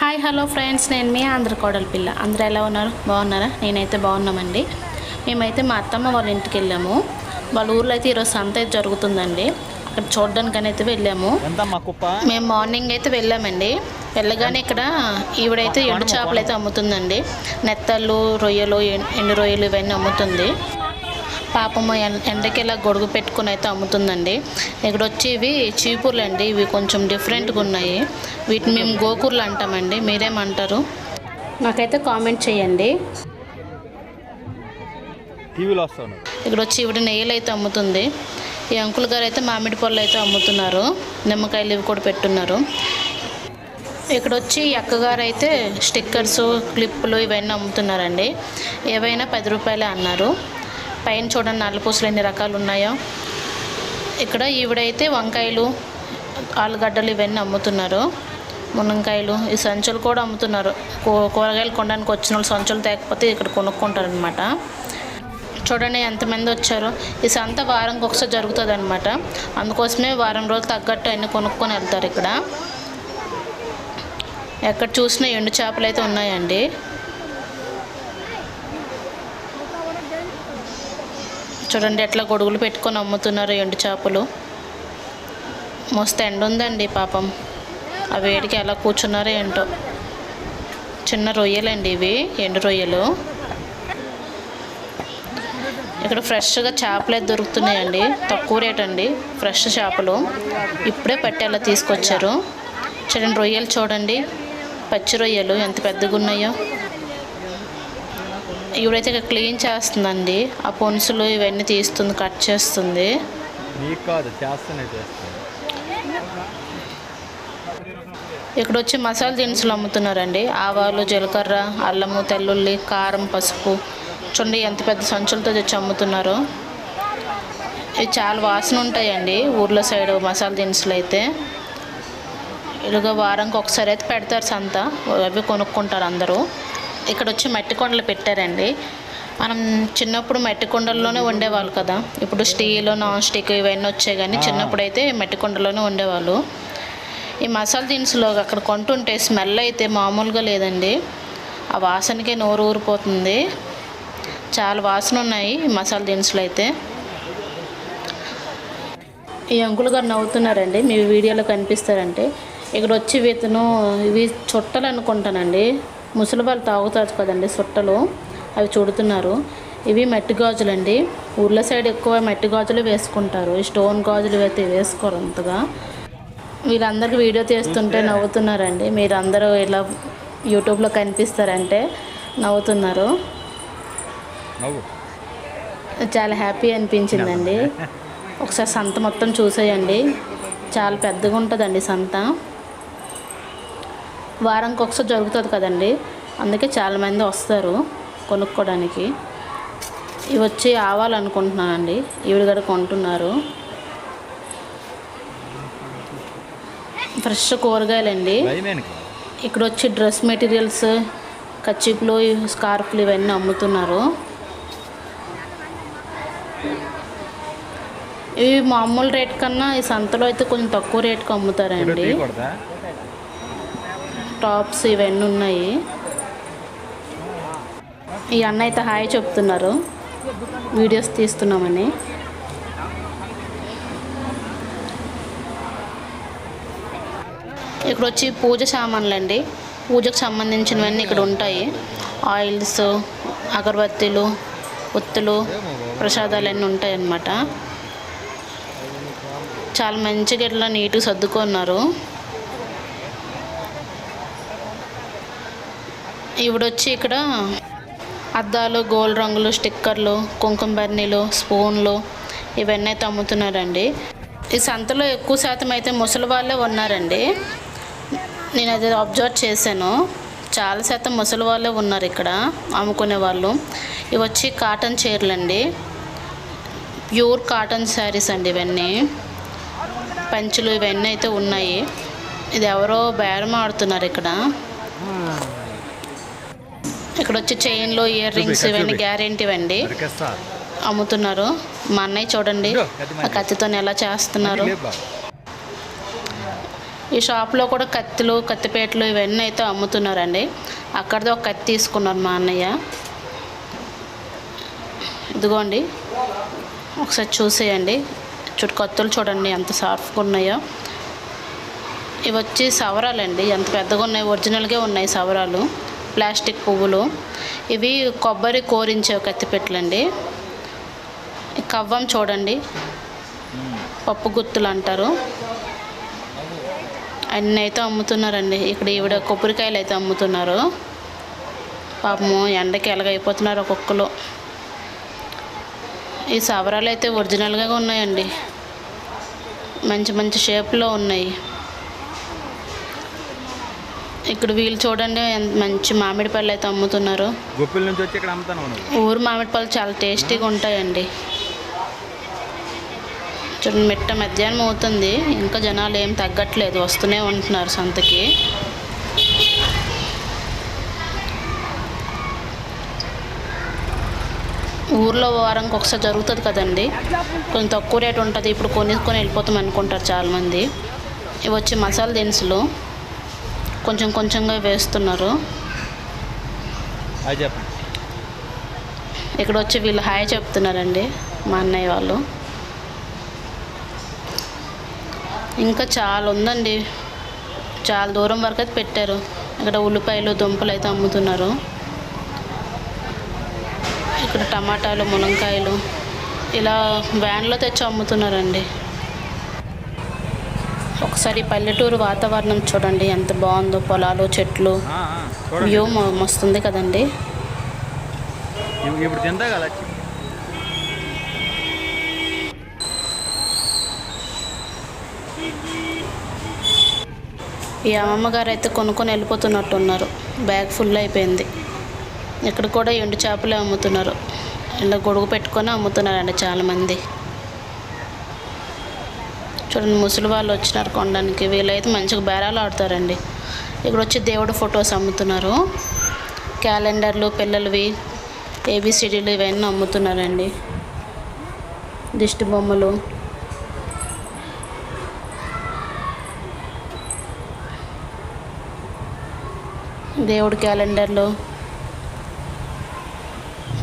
Hi hello friends నేను మీ ఆంధ్ర కోడలి పిల్ల. అందరూ ఎలా ఉన్నారు? బాగున్నారా? నేనైతే బాగున్నామండి. మేమైతే మా అత్తమ్మ వాళ్ళ ఇంటికి వెళ్ళాము. వాళ్ళ ఊర్లో అయితే ఈరోజు సంత అయితే జరుగుతుందండి. అక్కడ చూడడానికని అయితే వెళ్ళాము మేము మార్నింగ్ అయితే వెళ్ళామండి. వెళ్ళగానే ఇక్కడ ఈవిడైతే ఎండు చేపలు అయితే అమ్ముతుందండి. నెత్తళ్ళు రొయ్యలు ఎండు రొయ్యలు ఇవన్నీ అమ్ముతుంది. పాపము ఎండకి ఇలా గొడుగు పెట్టుకుని అయితే అమ్ముతుందండి. ఇక్కడ వచ్చి ఇవి చీపుర్లు అండి ఇవి కొంచెం డిఫరెంట్గా ఉన్నాయి. వీటిని మేము గోకూర్లు అంటామండి మీరేమంటారు? నాకైతే కామెంట్ చేయండి టీవీలో వస్తాను ఇక్కడ వచ్చి ఇవిడ నెయ్యలు అయితే అమ్ముతుంది. ఈ అంకుల్ గారు అయితే మామిడి పళ్ళు అయితే అమ్ముతున్నారు. నిమ్మకాయలు ఇవి కూడా పెట్టున్నారు. ఇక్కడ వచ్చి అక్కగారు అయితే స్టిక్కర్స్ క్లిప్పులు ఇవన్నీ అమ్ముతున్నారండి. ఏవైనా పది రూపాయలే అన్నారు. పైన చూడండి నల్లపూసలు ఎన్ని రకాలు ఉన్నాయో. ఇక్కడ ఈవిడైతే వంకాయలు ఆలుగడ్డలు ఇవన్నీ అమ్ముతున్నారు. మునక్కాయలు ఈ సంచులు కూడా అమ్ముతున్నారు. కూ- కూరగాయలు కొనడానికి వచ్చిన వాళ్ళు సంచులు తేకపోతే ఇక్కడ కొనుక్కుంటారనమాట చూడండి ఎంతమంది వచ్చారో. ఈ సంత వారంకి ఒకసారి జరుగుతుంది అనమాట అందుకోసమే వారం రోజులు తగ్గట్టు అన్ని కొనుక్కొని వెళ్తారు ఇక్కడ. ఎక్కడ చూసినా ఎండు చేపలు అయితే ఉన్నాయండి. చూడండి ఎట్లా గొడుగులు పెట్టుకొని అమ్ముతున్నారు ఎండు చేపలు. మస్తు ఎండ ఉందండి పాపం. ఆ వేడికి ఎలా కూర్చున్నారో ఏంటో. చిన్న రొయ్యలండి ఇవి ఎండు రొయ్యలు. ఇక్కడ ఫ్రెష్గా చేపలు అయితే దొరుకుతున్నాయండి. తక్కువ రేట్ అండి ఫ్రెష్ చేపలు. ఇప్పుడే పట్టేలా తీసుకొచ్చారు. చూడండి రొయ్యలు చూడండి. పచ్చి రొయ్యలు ఎంత పెద్దగా ఉన్నాయో ఇవిడైతే ఇక్కడ క్లీన్ చేస్తుందండి. ఆ పొనుసులు ఇవన్నీ తీస్తుంది కట్ చేస్తుంది. ఇక్కడ వచ్చి మసాలా దినుసులు అమ్ముతున్నారండి. ఆవాలు జీలకర్ర అల్లము తెల్లుల్లి కారం పసుపు. చూడండి ఎంత పెద్ద సంచులతో తెచ్చి అమ్ముతున్నారు. ఇవి చాలా వాసన ఉంటాయండి ఊర్లో సైడ్ మసాలా దినుసులు అయితే. ఇలాగ వారానికి ఒకసారి అయితే పెడతారు సంత. అవి కొనుక్కుంటారు అందరూ. ఇక్కడ వచ్చి మట్టి కొండలు పెట్టారండి. మనం చిన్నప్పుడు మట్టి కొండల్లోనే వండేవాళ్ళు కదా. ఇప్పుడు స్టీల్ నాన్ స్టిక్ ఇవన్నీ వచ్చాయి కానీ చిన్నప్పుడు అయితే మట్టి కొండలోనే వండేవాళ్ళు ఈ మసాలా దినుసులు అక్కడ కొంటుంటే స్మెల్ అయితే మామూలుగా లేదండి. ఆ వాసనకే నోరు ఊరిపోతుంది. చాలా వాసన ఉన్నాయి ఈ మసాలా దినుసులు అయితే. ఈ అంకుల్ గారు నవ్వుతున్నారండి. మీ వీడియోలో కనిపిస్తారంటే. ఇక్కడ వచ్చి ఇతను ఇవి చుట్టలు అనుకుంటానండి. ముసలి వాళ్ళు తాగుతారు కదండి చుట్టలు అవి చూడుతున్నారు. ఇవి మట్టి గాజులు అండి ఊర్ల సైడ్ ఎక్కువ మట్టి గాజులు వేసుకుంటారు. ఈ స్టోన్ గాజులు అయితే వేసుకోరు అంతగా. వీళ్ళందరికీ వీడియో తీస్తుంటే నవ్వుతున్నారండి. మీరు అందరూ ఇలా యూట్యూబ్లో కనిపిస్తారంటే నవ్వుతున్నారు. నవ్వు. చాలా హ్యాపీ అనిపించిందండి. ఒకసారి సంత మొత్తం చూసేయండి. చాలా పెద్దగా ఉంటుందండి సంత. వారానికి ఒకసారి జరుగుతుంది కదండి. అందుకే చాలామంది వస్తారు కొనుక్కోవడానికి ఇవి వచ్చి ఆవాలనుకుంటున్నానండి. ఈవిడ కూడా కొంటున్నారు. ఫ్రెష్ కూరగాయలండి. ఇక్కడ వచ్చి డ్రెస్ మెటీరియల్స్ కచ్చిపులు స్కార్ఫ్లు ఇవన్నీ అమ్ముతున్నారు. ఇవి మామూలు రేట్ కన్నా ఈ సంతలో అయితే కొంచెం తక్కువ రేట్కి అమ్ముతారండి. టాప్స్ ఇవన్నీ ఉన్నాయి. ఈ అన్న అయితే హాయ్ చెప్తున్నారు. వీడియోస్ తీస్తున్నామని. ఇక్కడ వచ్చి పూజ సామాన్లు అండి పూజకు సంబంధించినవన్నీ ఇక్కడ ఉంటాయి. ఆయిల్స్ అగరబత్తీలు ఒత్తులు ప్రసాదాలు అన్నీ ఉంటాయి అన్నమాట చాలా మంచిగా ఇట్లా నీట్గా సర్దుకున్నారు. ఇవిడొచ్చి ఇక్కడ అద్దాలు గోల్డ్ రంగులు స్టిక్కర్లు కుంకుమ బర్నీలు స్పూన్లు ఇవన్నీ అయితే అమ్ముతున్నారండి ఈ సంతలో ఎక్కువ శాతం అయితే ముసలి వాళ్ళే ఉన్నారండి. నేను అది అబ్జర్వ్ చేశాను. చాలా శాతం ముసలి వాళ్ళే ఉన్నారు ఇక్కడ అమ్ముకునే వాళ్ళు. ఇవి వచ్చి కాటన్ చీరలు అండి ప్యూర్ కాటన్ శారీస్ అండి ఇవన్నీ. పంచులు ఇవన్నీ అయితే ఉన్నాయి. ఇది ఎవరో బేరం ఆడుతున్నారు ఇక్కడ. ఇక్కడ వచ్చి చైన్లు ఇయర్ రింగ్స్ ఇవన్నీ గ్యారెంటీ అండి అమ్ముతున్నారు. మా అన్నయ్య చూడండి ఆ కత్తితో ఎలా చేస్తున్నారు. ఈ షాప్లో కూడా కత్తులు కత్తిపేటలు ఇవన్నీ అయితే అమ్ముతున్నారండి. అక్కడిది ఒక కత్తి తీసుకున్నారు మా అన్నయ్య. ఇదిగోండి ఒకసారి చూసేయండి. చుట్టు కత్తులు చూడండి ఎంత షార్ప్గా ఉన్నాయో. ఇవి వచ్చి సవరాలండి. ఎంత పెద్దగా ఉన్నాయి ఒరిజినల్గా ఉన్నాయి సవరాలు. ప్లాస్టిక్ పువ్వులు. ఇవి కొబ్బరి కోరించే కత్తిపెట్లండి కవ్వం చూడండి. పప్పు గుత్తులు అంటారు. అన్నీ అయితే అమ్ముతున్నారండి. ఇక్కడ ఈవిడ కొబ్బరికాయలు అయితే అమ్ముతున్నారు. పాపము ఎండకి ఎలాగైపోతున్నారు ఒక్కొక్కరు. ఈ సవరాలు అయితే ఒరిజినల్గా ఉన్నాయండి. మంచి మంచి షేప్లో ఉన్నాయి. ఇక్కడ వీళ్ళు చూడండి ఎంత మంచి మామిడి పళ్ళు అయితే అమ్ముతున్నారు. గొప్పిల నుంచి వచ్చి ఇక్కడ అమ్ముతాను నువ్వు? ఊరు మామిడి పళ్ళు చాలా టేస్టీగా ఉంటాయండి. చూడండి మిట్ట మధ్యాహ్నం అవుతుంది. ఇంకా జనాలు ఏం తగ్గట్లేదు. వస్తూనే ఉంటున్నారు సంతకి. ఊర్లో వారంకి ఒకసారి జరుగుతుంది కదండి. కొంచెం తక్కువ రేట్ ఉంటుంది. ఇప్పుడు కొనుక్కొని వెళ్ళిపోతాం అనుకుంటారు చాలామంది. ఇవి వచ్చి మసాలా దినుసులు. కొంచెం కొంచెంగా వేస్తున్నారు. ఇక్కడ వచ్చి వీళ్ళు హాయ్ చెప్తున్నారండి మా అన్నయ్య వాళ్ళు. ఇంకా చాలా ఉందండి. చాలా దూరం వరకు అయితే పెట్టారు. ఇక్కడ ఉల్లిపాయలు దుంపలు అయితే అమ్ముతున్నారు. ఇక్కడ టమాటాలు ములంకాయలు ఇలా వ్యాన్లో తెచ్చి అమ్ముతున్నారండి. ఒకసారి పల్లెటూరు వాతావరణం చూడండి ఎంత బాగుందో పొలాలు చెట్లు. వ్యూ మస్తుంది కదండి. ఇప్- ఇప్పుడు తిందా కదా? వచ్చి. ఈ అమ్మమ్మ గారు అయితే కొనుక్కొని వెళ్ళిపోతున్నట్టున్నారు. బ్యాగ్ ఫుల్ అయిపోయింది. ఇక్కడ కూడా ఎండు చేపలే అమ్ముతున్నారు. ఇలా గొడుగు పెట్టుకొని అమ్ముతున్నారండి చాలామంది. చూడండి ముసలి వాళ్ళు వచ్చినారు కొనడానికి వీళ్ళైతే మంచిగా బేరాలు ఆడతారండి. ఇక్కడ వచ్చి దేవుడు ఫొటోస్ అమ్ముతున్నారు. క్యాలెండర్లు పిల్లలవి ఏబిసిడీలు ఇవన్నీ అమ్ముతున్నారండి. దిష్టి బొమ్మలు. దేవుడి క్యాలెండర్లు.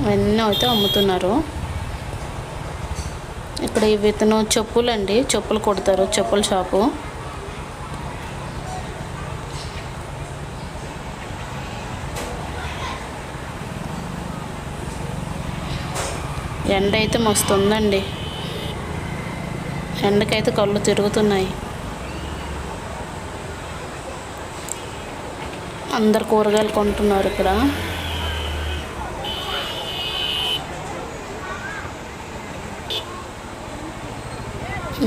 ఇవన్నీ అయితే అమ్ముతున్నారు. ఇక్కడ ఇవి ఇతను చెప్పులు అండి చెప్పులు కుడతారు చెప్పుల షాపు. ఎండ అయితే మస్తు ఉందండి ఎండకైతే కళ్ళు తిరుగుతున్నాయి. అందరు కూరగాయలు కొంటున్నారు ఇక్కడ.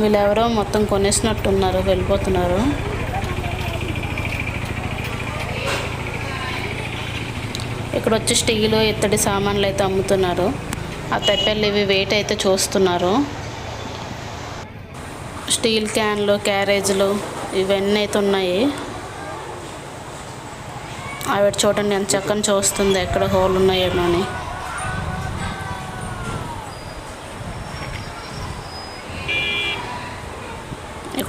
వీళ్ళెవరో మొత్తం కొనేసినట్టున్నారు వెళ్ళిపోతున్నారు. ఇక్కడ వచ్చి స్టీలు ఇత్తడి సామాన్లు అయితే అమ్ముతున్నారు. ఆ తెప్పెళ్ళు ఇవి వెయిట్ అయితే చూస్తున్నారు. స్టీల్ క్యాన్లు క్యారేజ్లు ఇవన్నీ అయితే ఉన్నాయి. ఆవిడ చూడండి ఎంత చక్కని చూస్తుంది ఎక్కడ హోల్ ఉన్నాయో అని.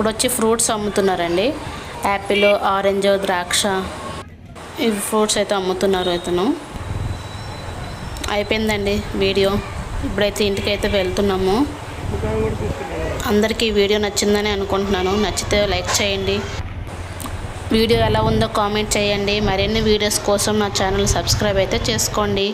ఇక్కడ వచ్చి ఫ్రూట్స్ అమ్ముతున్నారండి. యాపిల్ ఆరెంజ్ ద్రాక్ష. ఇవి ఫ్రూట్స్ అయితే అమ్ముతున్నారు ఇతను. అయిపోయిందండి వీడియో. ఇప్పుడైతే ఇంటికైతే వెళ్తున్నాము. అందరికీ ఈ వీడియో నచ్చిందని అనుకుంటున్నాను. నచ్చితే లైక్ చేయండి. వీడియో ఎలా ఉందో కామెంట్ చేయండి. మరిన్ని వీడియోస్ కోసం నా ఛానల్ సబ్స్క్రైబ్ అయితే చేసుకోండి.